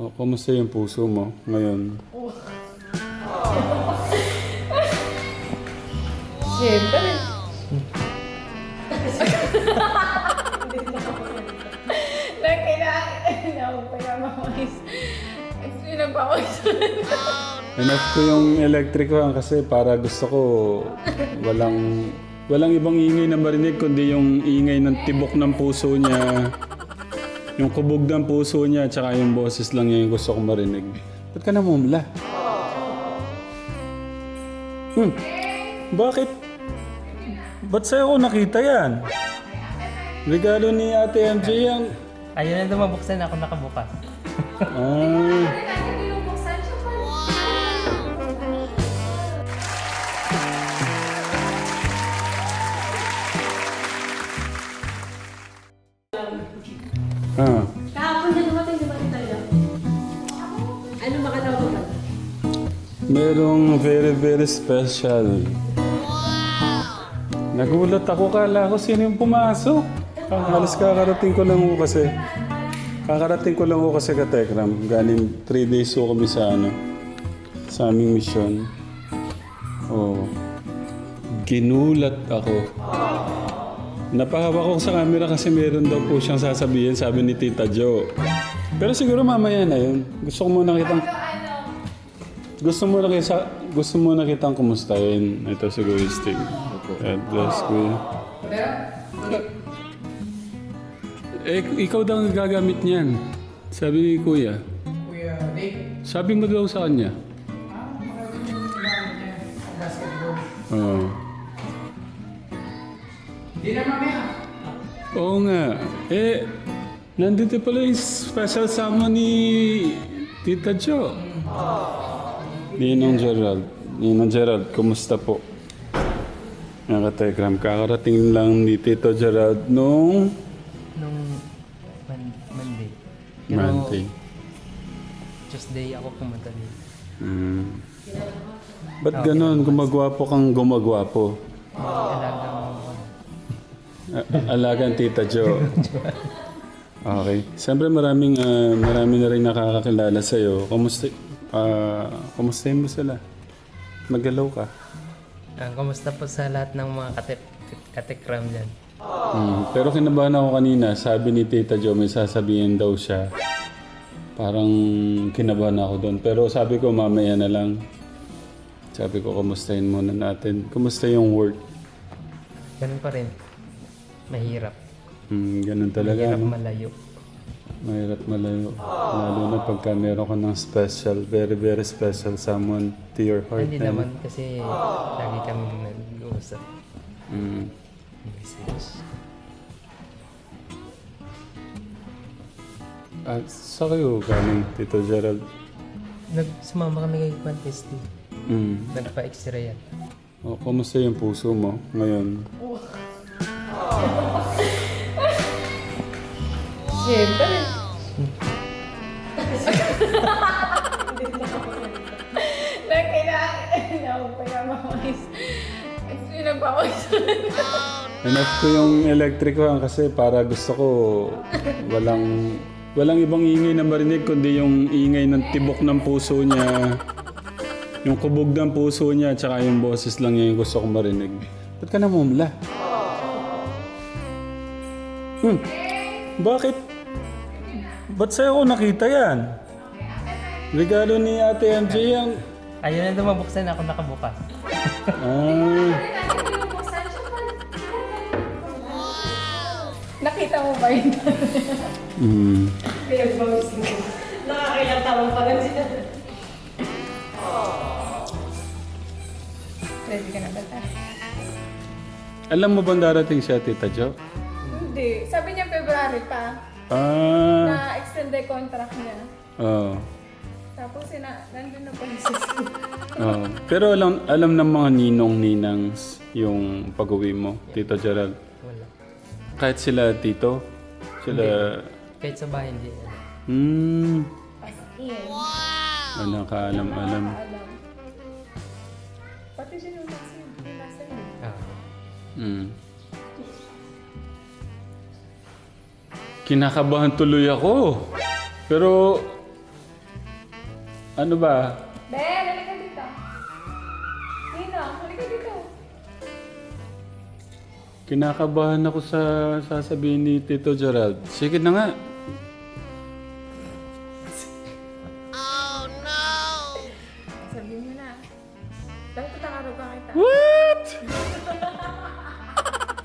Oh, kumusta yung puso mo ngayon? Siyempre. Enough ko yung electric fan kasi para gusto ko walang walang ibang ingay na marinig kundi yung ingay ng tibok ng puso niya. Yung kubog ng puso niya tsaka yung boses lang niya yung gusto ko marinig. Ba't ka namumula? Hmm. Bakit? Ba't sa'yo ko nakita yan? Regalo ni Ate MJ yan. Ayun na dumabuksan ako nakabukas. Ah. Merong very, very special. Nagulat ako, kala ko sino yung pumasok. Ah, halos kakarating ko lang ho kasi. Kakarating ko lang ho kasi ka Tekram. Galing 3 days ho kami sa ano, sa aming mission. Oh. Ginulat ako. Napahawak ko sa camera kasi meron daw po siyang sasabihin, sabi ni Tita Jo. Pero siguro mamaya na yun. Gusto ko muna kitang... Gusto mo na kita, gusto mo na kitang kumustahin. Ito si Kuya Sting. God bless, Kuya. Eh, ikaw daw ang gagamit niyan. Sabi ni Kuya. Kuya Nick, Sabi mo daw sa kanya. basketball. Oo. Hindi na mamaya. Oo nga. Eh, nandito pala yung special sama ni Tita Jo. Ninong Gerald. Ninong Gerald, kumusta po? Naka-telegram. Kakarating lang ni Tito Gerald nung Nung man- Monday. Monday. Tuesday ako pumunta dito. Mm. Ba't ganon? Gumagwapo kang gumagwapo. Alaga mo ako. A- alagang Tita Jo. Okay. Siyempre maraming ah, marami na rin nakakakilala sa iyo. Kumusta ah kumustahin mo sila? Magalaw ka. Ah, kamusta po sa lahat ng mga katip katikram dyan? Mm. Pero kinabahan ako kanina, sabi ni Tita Jo may sasabihin daw siya. Parang kinabahan ako doon. Pero sabi ko mamaya na lang. Sabi ko kumustahin muna natin. Kumusta yung work? Ganun pa rin. Mahirap. Mm, ganun talaga. Mahirap no? malayo. Mahirap malayo. Lalo na pagka meron ka ng special, very, very special someone to your heart. Hindi na- naman kasi lagi kami nag-uusap. Mm. Message. At sa kayo galing, Tito Gerald? Nagsumama kami kay Quantesty. Mm. Nagpa-x-ray yan. O, kumusta yung puso mo ngayon? Siyempre. Enough ko yung electric fan kasi para gusto ko walang walang ibang ingay na marinig kundi yung ingay ng tibok ng puso niya. Yung kubog ng puso niya tsaka yung boses lang yung gusto ko marinig. Ba't ka namumula? Hmm. Bakit? Ba't sa'yo ko nakita yan? Regalo ni Ate MJ yan. Ayun na dumabuksan ako nakabukas. Ah. Nakita mo ba yun? Mm. Pinagpawis mo. Nakakailang taon pa lang siya. Ready ka na ba? ta? Alam mo bang darating siya, Tita Jo? Hindi. Sabi niya February pa. Ah. Na-extend the contract niya. Oo. Tapos sina, nandun na pa yung system. Oo. Pero alam, alam ng mga ninong-ninangs yung pag-uwi mo, Tito Gerald. Wala. Kahit sila tito, sila... Kahit sa bahay hindi. Hmm. As in. Walang kaalam-alam. Alam. Pati siya yung nasa yung nasa yun. Ah. Hmm. Kinakabahan tuloy ako. Pero Ano ba? Ben, halika dito. Nino, halika dito. Kinakabahan ako sa sasabihin ni Tito Gerald. Sige na nga. Sabi mo na. Dahil tatangaro ka kita. What?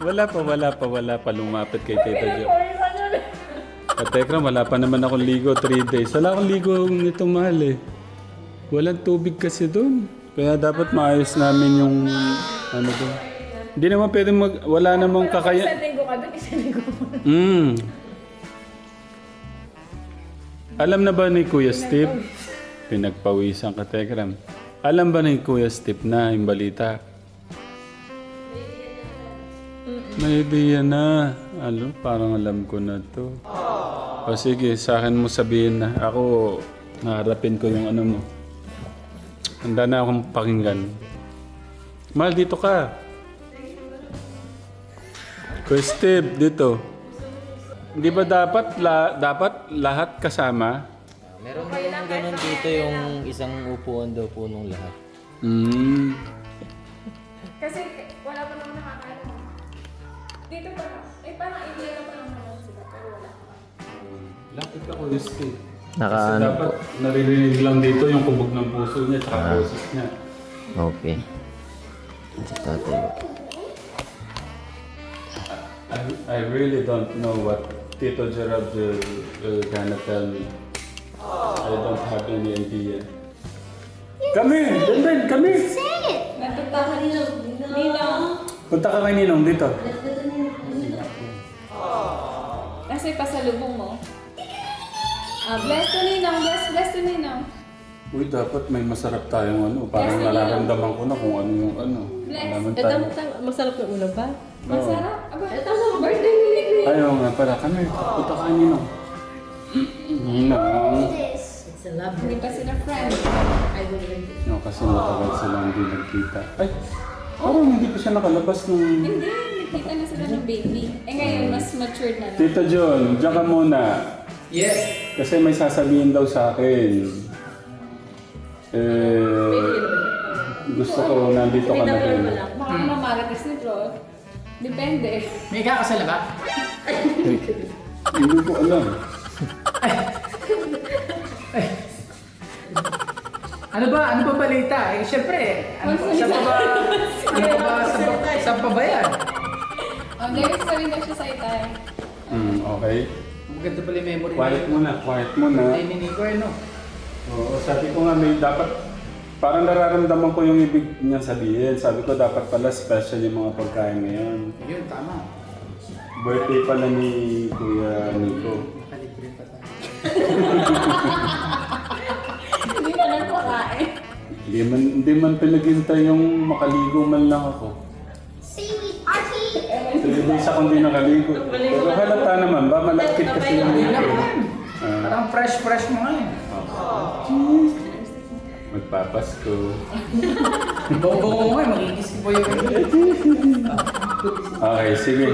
wala pa, wala pa, wala pa lumapit kay Tito Gerald. At Tekram, wala pa naman akong ligo 3 days. Wala akong ligo nito mahal eh. Walang tubig kasi doon. Kaya dapat maayos namin yung ano doon. Hindi naman pwede mag... Wala namang Isang kakaya... linggo ka doon, isang linggo. Mm. Alam na ba ni Kuya Steve? Pinagpawisan ka, Tekram. Alam ba ni Kuya Steve na yung balita? May idea na. Ano, parang alam ko na to. O sige, sa akin mo sabihin na. Ako, naharapin ko yung ano mo. Handa na akong pakinggan. Mahal, dito ka. Kuya Steve, dito. Di ba dapat la, dapat lahat kasama? Meron yung ganun dito yung isang upuan daw po nung lahat. Mm. Kasi wala pa naman nakakaalam. Dito pa lang. Eh, parang idea na pa lang naman Lapit ka Kuya Steve. Naka Kasi ano dapat naririnig lang dito yung kubog ng puso niya at Ah. boses niya. Okay. Si tatay. I, I really don't know what Tito Gerard will, will gonna tell me. I don't have any idea. Kami! Denden, kami! Nagpunta ka nila. Nila. Punta ka kay Ninong dito. Kasi pasalubong mo. Ah, bless to Ninong. Bless, bless to Ninong. Uy, dapat may masarap tayong ano. Parang Yes, nararamdaman ko na kung ano yung ano. Bless. Alaman Eh, tayo. tama, tama. Masarap na ulam ba? Masarap. Aba, birthday ni Nick. Ayaw nga pala kami. Punta ka Ninong. Ninong. It's a love. Hindi pa sila friends. I will drink it. No, kasi matagal sila hindi nagkita. Ay, parang hindi pa siya nakalabas nung... Hindi, nakita na sila ng baby. Eh ngayon, mas matured na lang. Tito John, diyan ka muna. Yes. Kasi may sasabihin daw sa akin. Eh, gusto ko nandito ka na rin. Baka naman marites ni Bro. Depende. May kakasala ba? Hindi ko alam. Ano ba? Ano ba balita? Eh, syempre. Ano, sa pa ba? Ano pa ba? Sa, sa pa ba yan? Oh, next daw siya sa itay. Hmm, okay. Maganda pala yung memory. Quiet muna, quiet muna. Ay, hindi ko eh, no? Oo, sabi ko nga may dapat, parang nararamdaman ko yung ibig niya sabihin. Sabi ko dapat pala special yung mga pagkain ngayon. Yun, tama. Birthday pala ni Kuya Nico. Nakalibre pa tayo. Hindi na lang pakain. Hindi man, hindi man pinaghintay yung makaligo man lang ako. Three days ako hindi nakaligo. Pero halata naman ba, malapit kasi yung yan. Ah, Parang fresh-fresh mo nga eh. magpapasko. Bobo mo nga eh, magigis ko yung Okay, sige.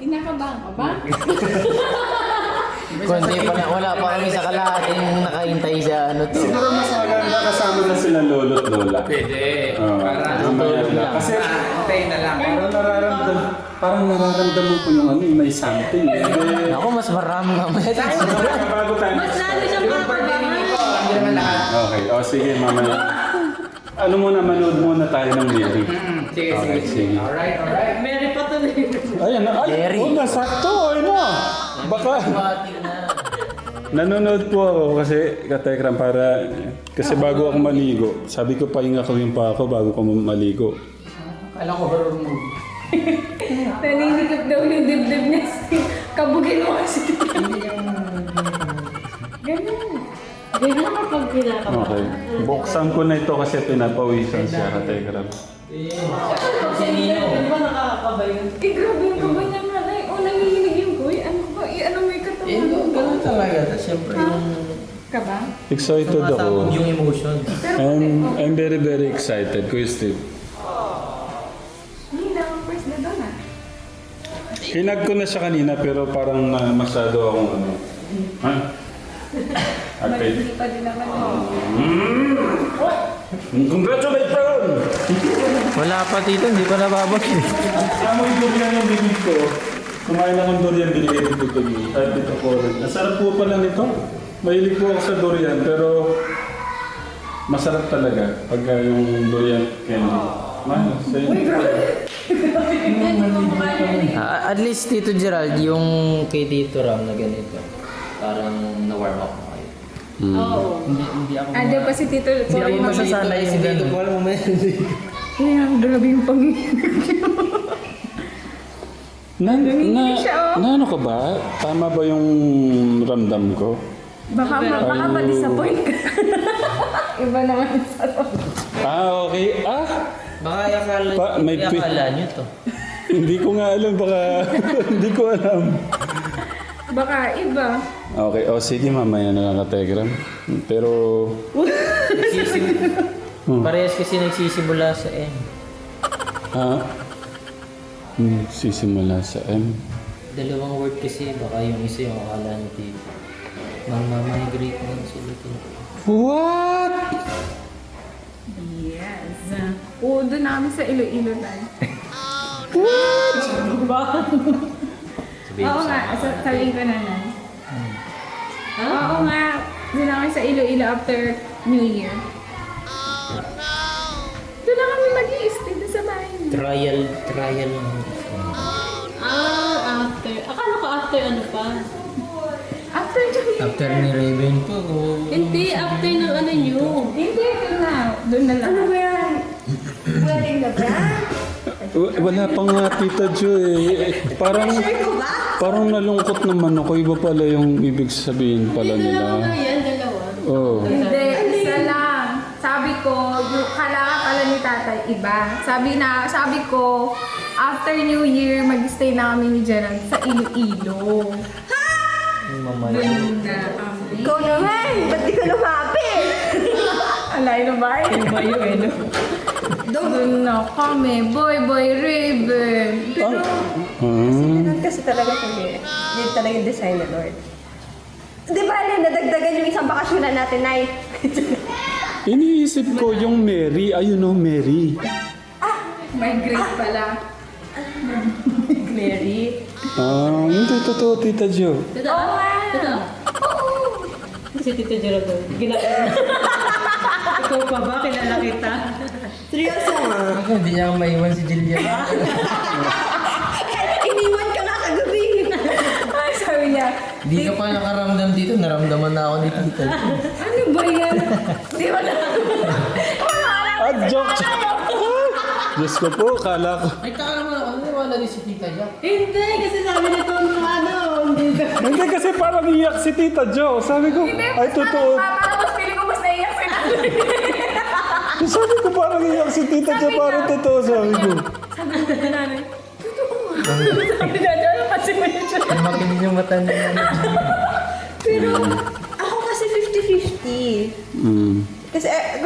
Kinakabahan ka ba? Kundi pa na, wala pa kami sa kalahating nakahintay sa ano to. Siguro mas maganda kasama na sila lolo at lola. Pwede. Oo, Para mamaya na. Kasi Antayin na lang. parang nararamdam, parang nararamdaman ko yung ano, yung may something. Eh, Ako mas marami mamaya. bago tayo. Mas lalo siyang kakabahan. hindi naman lahat. Okay, o sige mamaya. Ano muna, manood muna tayo ng Mary. Mm, sige, Okay, sige. sige. Alright, alright. Mary pa na Ayan, ay, Mary. oh, nasakto, ay na. Baka, nanonood po ako kasi, katekram, para, kasi bago ako maligo, sabi ko pahinga ko yung pa ako bago ko maligo. Kala ko horror movie. Naninikip daw yung dibdib niya. Kabugin mo kasi. Ganun. Ganyan kapag kinakabahan. Okay. Buksan ko na ito kasi pinapawisan siya, katekram. Si Nino. Di ba nakakaba yun? Eh, grabe yung kaba niya nga. Ay, oh, nanginginig yung kuy. Ano ba? Eh, ano may Eh, katawan? ganun talaga. Tapos Siyempre yung Kaba? Excited ako. yung emotion. I'm, I'm very, very excited, Kuya Steve. Hindi na ang first na doon ah. Hinag ko na siya kanina pero parang na masyado akong ano. Ha? Happy. Hindi pa din naman. Congratulations! Wala pa dito, hindi pa nababas eh. Amoy durian yung bibig ko. Kumain akong durian binigay ko dito at dito ko rin. Masarap po pala nito. Mahilig po ako sa durian pero masarap talaga pag uh, yung durian candy. Sa inyo. Ah, at least Tito Gerald, yung kay Tito Ram na ganito. Parang na-warm up na kayo. Oo. Hindi, hindi ako Ando pa si Tito. Hindi ako Sorry, masasanay yung ganun. Wala mo may Kaya, grabe yung pangingin. Na, na, siya, oh. na ano ka ba? Tama ba yung ramdam ko? Baka, ma- baka Ayun. ma-disappoint ka. Iba naman sa to. Ah, okay. Ah, Baka akala, Pa- may pi- akala nyo to. hindi ko nga alam. Baka hindi ko alam. Baka iba. Okay, o sige mamaya na lang Telegram. Pero, Nagsisim- Parehas kasi nagsisimula sa M. ha? Hmm, sisimula sa M. Dalawang word kasi, baka yung isa yung akala ni Tito. Mamamigrate na sila Tito. What? Yes. Oo, doon namin sa Iloilo tayo. Sabihin Oo ko nga, sa sa- sabihin ko na na. Oo nga, doon namin sa Iloilo after New Year. Trial, trial lang. Ah, after. Akala ko after ano pa. After Year. After ni Raven po, Hindi, after ng ano nyo. Hindi, doon na. Doon na lang. Ano ba yan? Wedding na ba? W- Wala pa nga Tita Jo eh. Parang, parang nalungkot naman ako. Iba pala yung ibig sabihin pala Hindi, dalawa nga nila. yan, dalawa. Oh. Hindi, isa lang. Sabi ko, yung kailangan pala ni tatay iba. Sabi na, sabi ko, after New Year, mag-stay na kami ni Gerald sa Iloilo. Yung mamaya. Doon na kami. Ikaw naman! Ba't di ka lumapit? Alay na ba? Iloilo eh, no? Doon na kami. Boy, boy, Raven. Ah. Ganun kasi talaga kami. Yun talaga yung design ni Lord. Di ba, Len, nadagdagan yung isang bakasyonan natin, Nay? Iniisip ko yung Mary. Ayun o, Mary. May grade pala. Mary. Ah, hindi totoo, Tita Jo. Totoo? Totoo? Si Tito Gerald daw. Ginagawa. Ikaw pa ba? Kilala kita? Seryoso nga. Ako, hindi niya ako maiwan si Jillian. Hindi ka pa nakaramdam dito, naramdaman na ako ni Tita. ano ba yan? Di ba na? At joke. Diyos ko po, kala ko. Ay, taka naman ako, naniwala din si Tita Jack. Hindi, kasi sabi nito nung ano, hindi ka. Hindi kasi parang iyak si Tita Jo. Sabi ko, ay totoo. Parang mas feeling ko mas naiyak si nanay. Sabi ko parang iyak si Tita Jo, parang totoo. Sabi ko. Sabi ko kay nanay, totoo nga. Sabi niya, Makinig yung mata niya. Pero, ako kasi 50-50. Mm. Kasi, eh,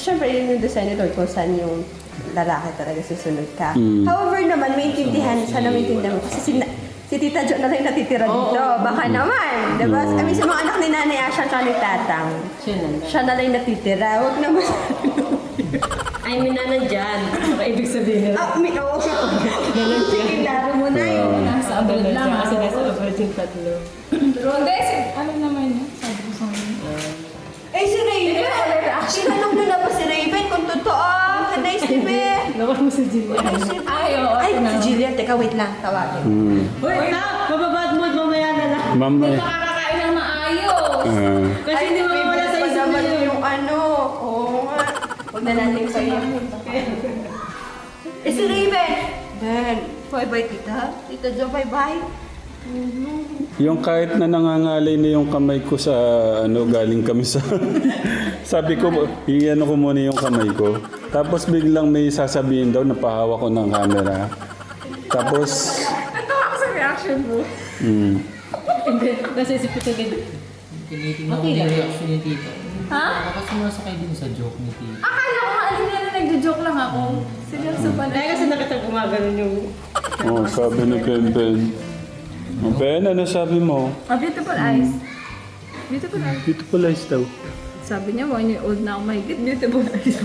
syempre, yun yung design ni Lord kung saan yung lalaki talaga susunod ka. Mm. However naman, maintindihan, sana maintindihan mo. Kasi si, na- si Tita Jo na lang natitira dito. Baka naman. Diba? I mean, sa mga anak ni Nanay Asha at ni Tatang, Siya na lang. natitira. Huwag naman. Ay, may nanandyan. Baka ibig sabihin nila. Ah, may oo. Sige, laro mo na yun. Nasa abroad lang. Kasi nasa abroad yung tatlo. Pero hindi, ano naman yun? Sabi ko sa. Eh, si Raven. Tinanong na na ba si Raven kung totoo? Kanay si Be. Nawala mo si Jillian. Ay, oo, Ay, si Jillian. Teka, wait lang. Tawagin. Mm. Wait na! Mababad mood mamaya na lang. Mamay. Nakakakain ng maayos. Ah. Kasi hindi mo mawala sa Babe, isip naman niyo. yung ano. Oo nga. Huwag na natin kayo. Eh, si Raven. Ben, bye-bye, tita. Tita Jo, bye-bye. Yung kahit na nangangalay na yung kamay ko sa ano galing kami sa sabi ko iyan ko muna yung kamay ko tapos biglang may sasabihin daw napahawa ko ng camera tapos Natawa ako sa reaction mo. mm, Hindi. Nasa isip ko ganyan. Tinitingnan ko yung reaction ni Tita. Ha? Baka sumasakay din sa joke ni Tita. Akala ko alin niya na nagjo-joke lang ako. Seryoso pala. Dahil kasi nakita gumagano yung... oh, sabi ni Ben Ben oh, Ben ano sabi mo A beautiful eyes. Beautiful eyes. Beautiful eyes daw. Sabi niya, one year old na ako mahigit. Beautiful eyes.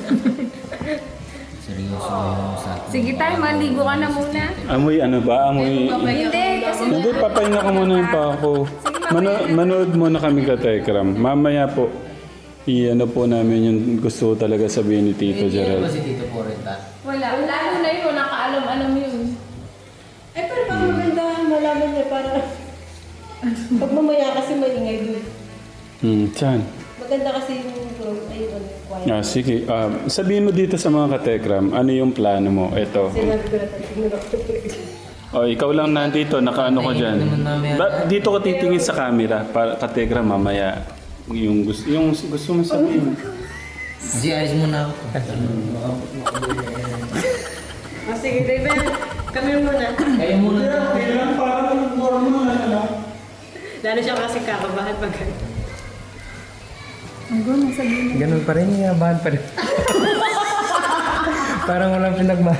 Seryoso yung sa akin. Sige tayo, maligo ka na muna. Amoy ano ba? Amoy... Hindi, kasi... Hindi, papahinga ko muna yung pa ako. Mano- manood muna kami ka Tekram. Mamaya po, i-ano po namin yung gusto talaga sabihin ni Tito Hindi ba Gerald. si Tito Poreta? Wala, lalo na yun, wala kaalam-alam yun. Ay, pero baka maganda malaman niya para... Pag mamaya kasi maingay doon. Hmm, Chan. Maganda kasi yung group, ay quiet. Ah, sige. Ah, sabihin mo dito sa mga katekram, ano yung plano mo? Ito. Sinabi ko na tayo. O, ikaw lang nandito, nakaano ko dyan. Ba, dito ka titingin sa camera para katekram mamaya. Yung gusto, yung gusto mo sabihin. Alis muna ako. Ah, sige, David. Kami muna. Kayo muna. Lalo siya kasi kakabahan pag Ang gano'n, sabihin mo. Ganun pa rin, yabahan pa rin. Parang walang pinagma.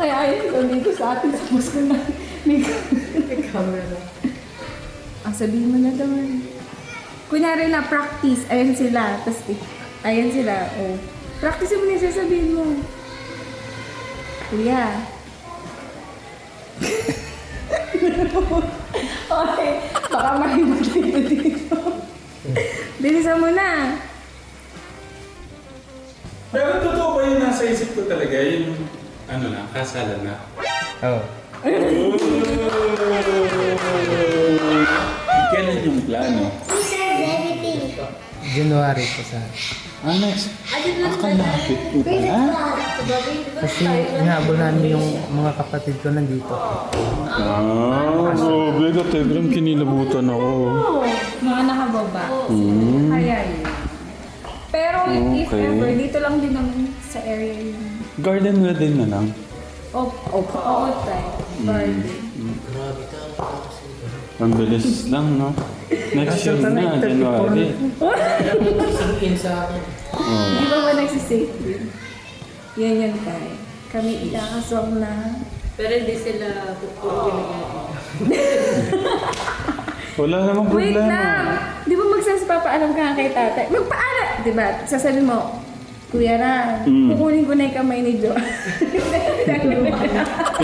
Ay, ayun ko dito sa atin sa Moscow na. May camera. Ah, sabihin mo na naman. Kunyari na, practice. Ayan sila. Tapos, eh, ayan sila. Oh. Practice mo na yung sasabihin mo. Kuya. okay. Baka mahimot dito dito. Bilisan mo na. Pero totoo ba yung nasa isip ko talaga? Yung ano na, kasalan na. Oo. Kailan yung plano? January po sa... Ah, next. Akalapit po pala. Kasi inaabol namin yung mga kapatid ko nandito. Ah, grabe ka, Tegram. Kinilabutan ako. Mga nakababa. Hmm. Kaya yun. Pero if Okay. ever, dito lang din naman sa area yun. Garden na din na lang. O, o, oo, tayo. Garden. Ang bilis lang, no? Next year na, January. Sabihin sa akin. Di ba ba nagsisave din? Yan yan tayo. Kami ikakaswang na. Pero hindi sila pupuro Wala namang Wait problema. lang! Di ba magsasapapaalam ka nga kay tatay? Magpaalam! Di ba? Sasabi mo, Kuya na, Mm. kukunin ko na yung kamay ni Jo.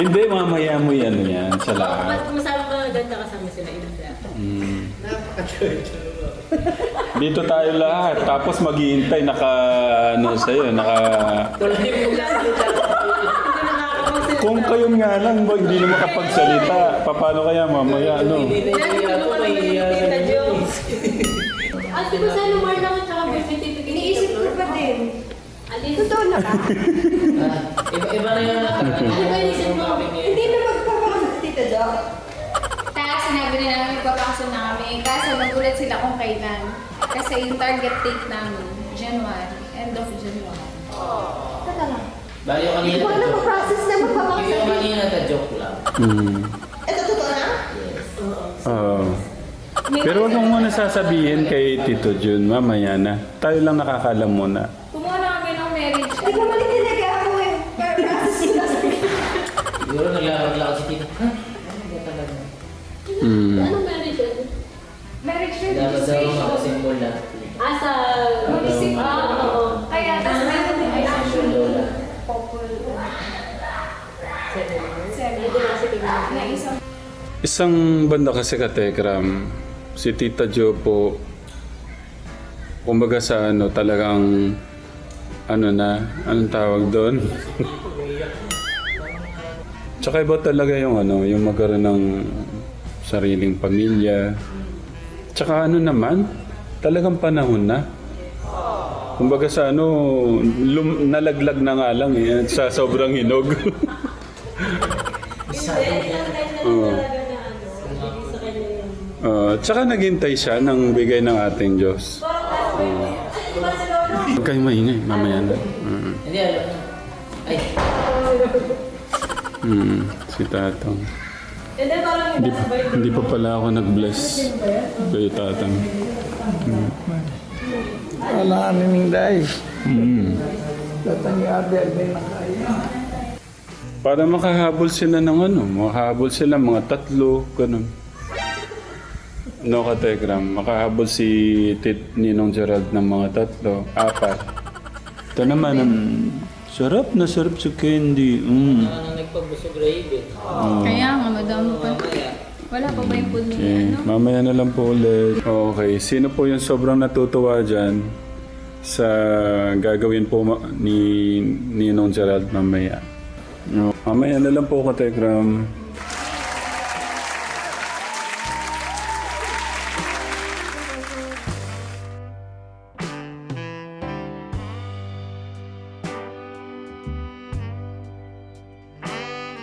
Hindi, mamaya mo yan yan sa lahat. Masama ka ganda kasama sila ilang Mm. Dito tayo lahat. Tapos maghihintay naka, ano sa'yo, naka... Kung kayo nga lang, ba, hindi na makapagsalita. Paano kaya mamaya, ano? At di ba sa Lumar lang at saka certificate? Iniisip ko pa din. Alin? Totoo na? Ah, iba, iba na yung Ano ba inisip mo? Hindi na magpapakasal, Tita Jo. Tapos sinabi na namin magpapakasal na kami. Kaso nagulat sila kung kailan. Kasi yung target date namin, January. End of January. Talaga. Bali yung kanina, Ikaw na mag-process na Yung magpapakasal. kanina, ta-joke lang. Mm. Ito totoo na? Yes. Oo. Pero wag mo muna sasabihin kay Tito Jun, mamaya na. Tayo lang nakakalam muna. Kumuha na kami ng marriage. Hindi ko mali talaga ako eh. Pero process ko na sa Siguro naglalakad si Tito. Ha? Ano ba talaga? Mm. Anong marriage yun? Marriage Dapat daw makasimbol na. Ah, sa... Munisip- Ah, oo. Kaya, tapos meron din ay actual Lola. couple. Seven. Na isang Isang banda kasi ka Tekram, si Tita Jo po, kumbaga sa ano, talagang, ano na, anong tawag doon? Tsaka iba talaga yung ano, yung magkaroon ng sariling pamilya. Tsaka ano naman, talagang panahon na. Kumbaga sa ano, lum- nalaglag na nga lang eh, sa sobrang hinog. Oo. Uh, tsaka naghintay siya ng bigay ng ating Diyos. Uh, Huwag kayong maingay, mamaya na. Mm, si Tatang. Hindi, Hindi, pa pala ako nag-bless kay Tatang. Wala kaming day. Mm. Tatangyabi, may nakaya. Para makahabol sila ng ano, makahabol sila mga tatlo, ganun. no kategram, makahabol si Tit Ninong Gerald ng mga tatlo, apat. Ito naman, ang sarap na sarap sa candy. Mm. Ano nagpabusog gravy? Kaya nga, madami pa. Wala pa ba yung food ni Okay, ano? mamaya na lang po ulit. Okay, sino po yung sobrang natutuwa dyan sa gagawin po ma- ni Ninong Gerald mamaya? No. Mamaya na lang po, Kategram.